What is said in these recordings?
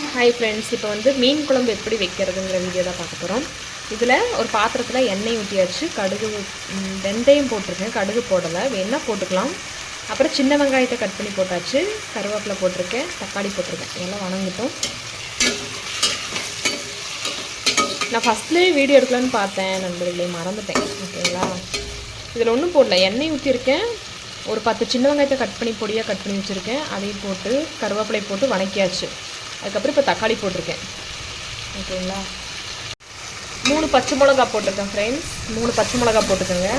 Hi friends இப்போ வந்து மீன் குழம்பு எப்படி வைக்கிறதுங்கிற வீடியோ தான் பார்க்க போகிறோம் இதில் ஒரு பாத்திரத்தில் எண்ணெய் ஊற்றியாச்சு கடுகு வெந்தயம் போட்டிருக்கேன் கடுகு போடலை. வேணால் போட்டுக்கலாம். அப்புறம் சின்ன வெங்காயத்தை கட் பண்ணி போட்டாச்சு கருவேப்பிலை போட்டிருக்கேன் தக்காளி போட்டிருக்கேன். எல்லாம் வணங்கிட்டோம். நான் ஃபஸ்ட்லேயே வீடியோ எடுக்கலான்னு பார்த்தேன் நண்பர்களே மறந்துட்டேன். ஓகேங்களா? இதில் ஒன்றும் போடல. எண்ணெய் ஊற்றிருக்கேன் ஒரு பத்து சின்ன வெங்காயத்தை கட் பண்ணி பொடியாக கட் பண்ணி வச்சுருக்கேன். அதையும் போட்டு கருவேப்பிலை போட்டு வணக்கியாச்சு. அதுக்கப்புறம் இப்போ தக்காளி போட்டிருக்கேன். ஓகேங்களா? மூணு பச்சை மிளகா போட்டிருக்கேன் ஃப்ரெண்ட்ஸ் மூணு பச்சை மிளகா போட்டுக்கோங்க.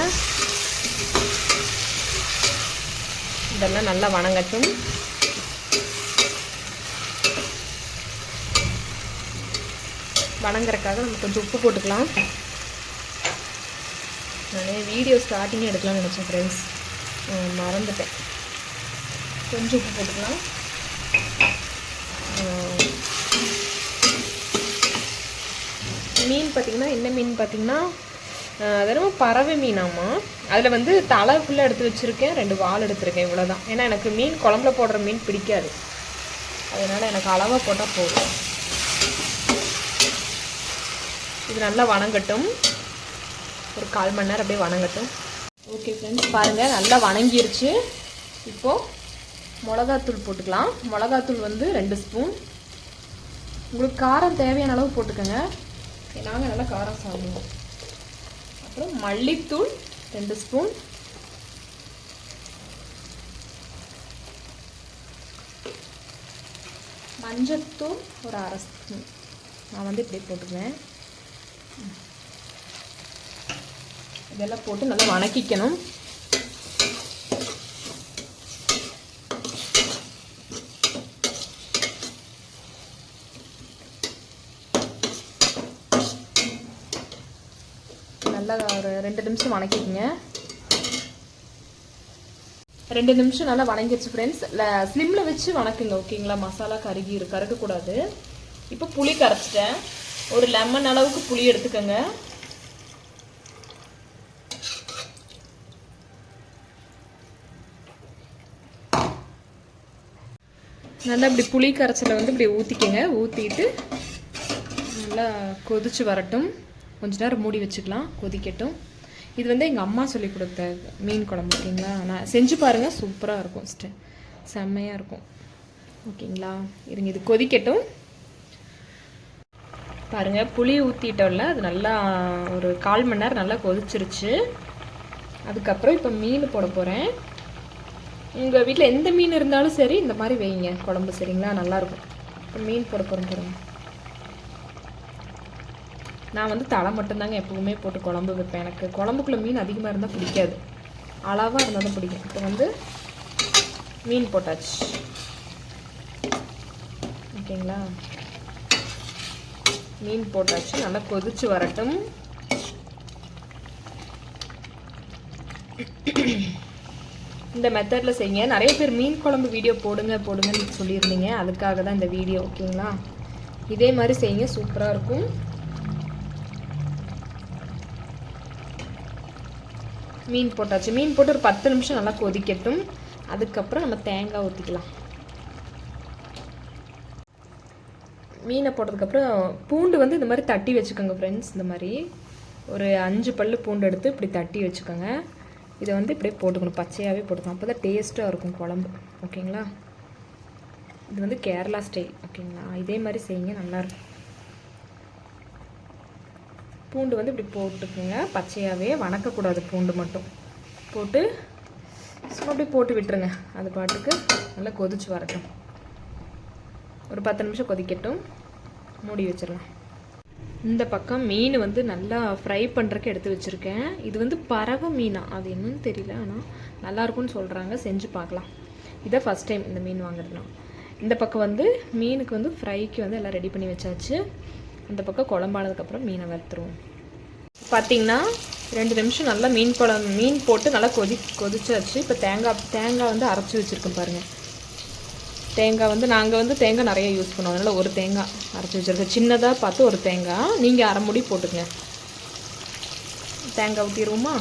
இதெல்லாம் நல்லா வணங்கட்டும். வணங்குறக்காக நம்ம கொஞ்சம் உப்பு போட்டுக்கலாம். நான் வீடியோ ஸ்டார்டிங்கே எடுக்கலாம்னு நினச்சேன் ஃப்ரெண்ட்ஸ் மறந்துட்டேன். கொஞ்சம் உப்பு போட்டுக்கலாம். மீன் பார்த்திங்கன்னா என்ன மீன் பார்த்திங்கன்னா வெறும் பறவை மீனாமா அதில் வந்து தலை ஃபுல்லாக எடுத்து வச்சுருக்கேன் ரெண்டு வால் எடுத்திருக்கேன் இவ்வளோதான் ஏன்னா எனக்கு மீன் குழம்புல போடுற மீன் பிடிக்காது. அதனால் எனக்கு அளவாக போட்டால் போதும். இது நல்லா வணங்கட்டும். ஒரு கால் மணி நேரம் அப்படியே வணங்கட்டும். ஓகே ஃப்ரெண்ட்ஸ் பாருங்கள் நல்லா வணங்கிருச்சு. இப்போது மிளகாத்தூள் போட்டுக்கலாம். மிளகாத்தூள் வந்து ரெண்டு ஸ்பூன் உங்களுக்கு காரம் தேவையான அளவு போட்டுக்கோங்க. நாங்கள் நல்லா காரம் சாப்பிடுவோம். அப்புறம் மல்லித்தூள் ரெண்டு ஸ்பூன். மஞ்சத்தூள் ஒரு அரை ஸ்பூன். நான் வந்து இப்படி போட்டுக்குவேன். இதெல்லாம் போட்டு நல்லா வணக்கிக்கணும். நல்லா ஒரு ரெண்டு நிமிஷம் வணக்கிக்கோங்க. ரெண்டு நிமிஷம் நல்லா வணங்கிடுச்சு ஃப்ரெண்ட்ஸ் ஸ்லிம்மில் வச்சு வணக்குங்க ஓகேங்களா மசாலா கருகி கருகக்கூடாது இப்போ புளி கரைச்சிட்டேன். ஒரு லெமன் அளவுக்கு புளி எடுத்துக்கோங்க. நல்லா இப்படி புளி கரைச்சலை வந்து இப்படி ஊற்றிக்கங்க ஊற்றிட்டு நல்லா கொதிச்சு வரட்டும். கொஞ்ச நேரம் மூடி வச்சுக்கலாம் கொதிக்கட்டும். இது வந்து எங்கள் அம்மா சொல்லி கொடுத்த மீன் குழம்பு ஓகேங்களா? நான் செஞ்சு பாருங்கள் சூப்பராக இருக்கும் ஸ்டே செம்மையாக இருக்கும். ஓகேங்களா? இருங்க இது கொதிக்கட்டும். பாருங்கள் புளி ஊற்றிட்டோம்ல அது நல்லா ஒரு கால் மணி நேரம் நல்லா கொதிச்சிருச்சு. அதுக்கப்புறம் இப்போ மீன் போட போகிறேன் உங்கள் வீட்டில் எந்த மீன் இருந்தாலும் சரி இந்த மாதிரி வைங்க குழம்பு சரிங்களா? நல்லாயிருக்கும் இப்போ மீன் போட போகிறேன் பாருங்கள் நான் வந்து தலை மட்டும்தாங்க எப்பவுமே போட்டு குழம்பு வைப்பேன். எனக்கு குழம்புக்குள்ளே மீன் அதிகமாக இருந்தால் பிடிக்காது. அளவாக இருந்தால் தான் பிடிக்கும். இப்போ வந்து மீன் போட்டாச்சு. ஓகேங்களா? மீன் போட்டாச்சு. நல்லா கொதிச்சு வரட்டும். இந்த மெத்தடில் செய்யுங்க. நிறைய பேர் மீன் குழம்பு வீடியோ போடுங்க போடுங்கன்னு சொல்லியிருந்தீங்க. அதுக்காக தான் இந்த வீடியோ ஓகேங்களா? இதே மாதிரி செய்யுங்க. சூப்பராக இருக்கும். மீன் போட்டாச்சு. மீன் போட்டு ஒரு பத்து நிமிஷம் நல்லா கொதிக்கட்டும். அதுக்கப்புறம் நம்ம தேங்காய் ஊற்றிக்கலாம் மீனை போட்டதுக்கப்புறம் பூண்டு வந்து இந்த மாதிரி தட்டி வச்சுக்கோங்க ஃப்ரெண்ட்ஸ் இந்த மாதிரி ஒரு அஞ்சு பல் பூண்டு எடுத்து இப்படி தட்டி வச்சுக்கோங்க. இதை வந்து இப்படியே போட்டுக்கணும். பச்சையாகவே போட்டுக்கணும் அப்போ தான் டேஸ்ட்டாக இருக்கும் குழம்பு. ஓகேங்களா இது வந்து கேரளா ஸ்டைல் ஓகேங்களா இதே மாதிரி செய்யுங்க. நல்லாயிருக்கும் பூண்டு வந்து இப்படி போட்டுக்குங்க. பச்சையாகவே வணக்கக்கூடாது பூண்டு மட்டும். போட்டு சும்மா அப்படியே போட்டு விட்டுருங்க. அது பாட்டுக்கு நல்லா கொதிச்சு வரட்டும். ஒரு பத்து நிமிஷம் கொதிக்கட்டும். மூடி வச்சிடலாம். இந்த பக்கம் மீன் வந்து நல்லா ஃப்ரை பண்ணுறக்கு எடுத்து வச்சுருக்கேன். இது வந்து பறவை மீனா. அது என்னன்னு தெரியல. ஆனால் நல்லாயிருக்குன்னு சொல்கிறாங்க செஞ்சு பார்க்கலாம். இதை ஃபஸ்ட் டைம் இந்த மீன் வாங்குறதுனா. இந்த பக்கம் வந்து மீனுக்கு வந்து ஃப்ரைக்கு வந்து எல்லாம் ரெடி பண்ணி வச்சாச்சு. இந்த பக்கம் குழம்பானதுக்கப்புறம் மீனை வறுத்துருவோம். பார்த்தீங்கன்னா ரெண்டு நிமிஷம் நல்லா மீன் குழம்பு மீன் போட்டு நல்லா கொதி கொதிச்சாச்சு. இப்போ தேங்காய் தேங்காய் வந்து அரைச்சி வச்சுருக்கோம் பாருங்கள் தேங்காய் வந்து நாங்கள் வந்து தேங்காய் நிறைய யூஸ் பண்ணுவோம். அதனால் ஒரு தேங்காய் அரைச்சி வச்சுருக்கோம். சின்னதாக பார்த்து ஒரு தேங்காய் நீங்கள் அரை முடி போட்டுக்கங்க. தேங்காய் ஊற்றிடுவோமா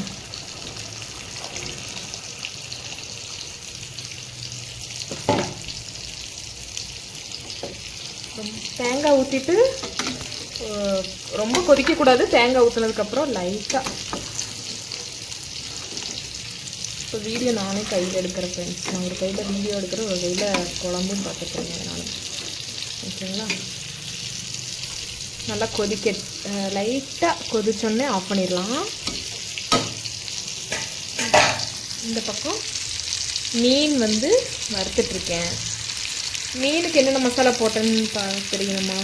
தேங்காய் ஊற்றிட்டு ரொம்ப கொதிக்கக்கூடாது. தேங்காய் ஊற்றுனதுக்கப்புறம் லைட்டாக இப்போ வீடியோ நானே கையில் எடுக்கிறேன் ஃப்ரெண்ட்ஸ் நான் ஒரு கையில் வீடியோ எடுக்கிறேன் ஒரு கையில் குழம்பும் பார்த்துக்கிறேன் நான். ஓகேங்களா? நல்லா கொதிக்க லைட்டாக கொதிச்சோடனே ஆஃப் பண்ணிடலாம். இந்த பக்கம் மீன் வந்து வறுத்துட்ருக்கேன் மீனுக்கு என்னென்ன மசாலா போட்டேன்னு பா தெரியணுமா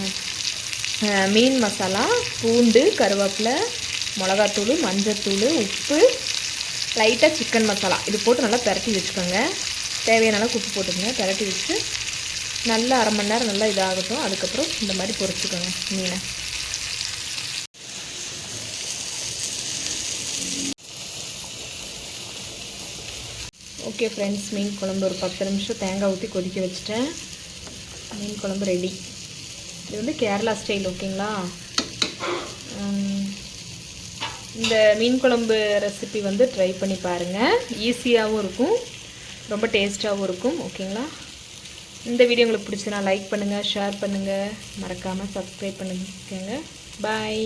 மீன் மசாலா பூண்டு கருவேப்பிலை மிளகாத்தூள் மஞ்சத்தூள் உப்பு லைட்டாக சிக்கன் மசாலா. இது போட்டு நல்லா பிரட்டி வச்சுக்கோங்க. தேவையான அளவுக்கு உப்பு போட்டுக்கோங்க. பிரட்டி வச்சு நல்லா அரை மணி நேரம் நல்லா இதாகட்டும். அதுக்கப்புறம் இந்த மாதிரி பொரிச்சுக்கோங்க மீனை. ஓகே ஃப்ரெண்ட்ஸ் மீன் குழம்பு ஒரு பத்து நிமிஷம் தேங்காய் ஊற்றி கொதிக்க வச்சுட்டேன். மீன் குழம்பு ரெடி இது வந்து கேரளா ஸ்டைல் ஓகேங்களா? இந்த மீன் குழம்பு ரெசிபி வந்து ட்ரை பண்ணி பாருங்கள் ஈஸியாகவும் இருக்கும். ரொம்ப டேஸ்ட்டாகவும் இருக்கும் ஓகேங்களா? இந்த வீடியோ உங்களுக்கு பிடிச்சதுன்னா லைக் பண்ணுங்கள் ஷேர் பண்ணுங்கள் மறக்காமல் சப்ஸ்கிரைப் பண்ணுங்க. பாய்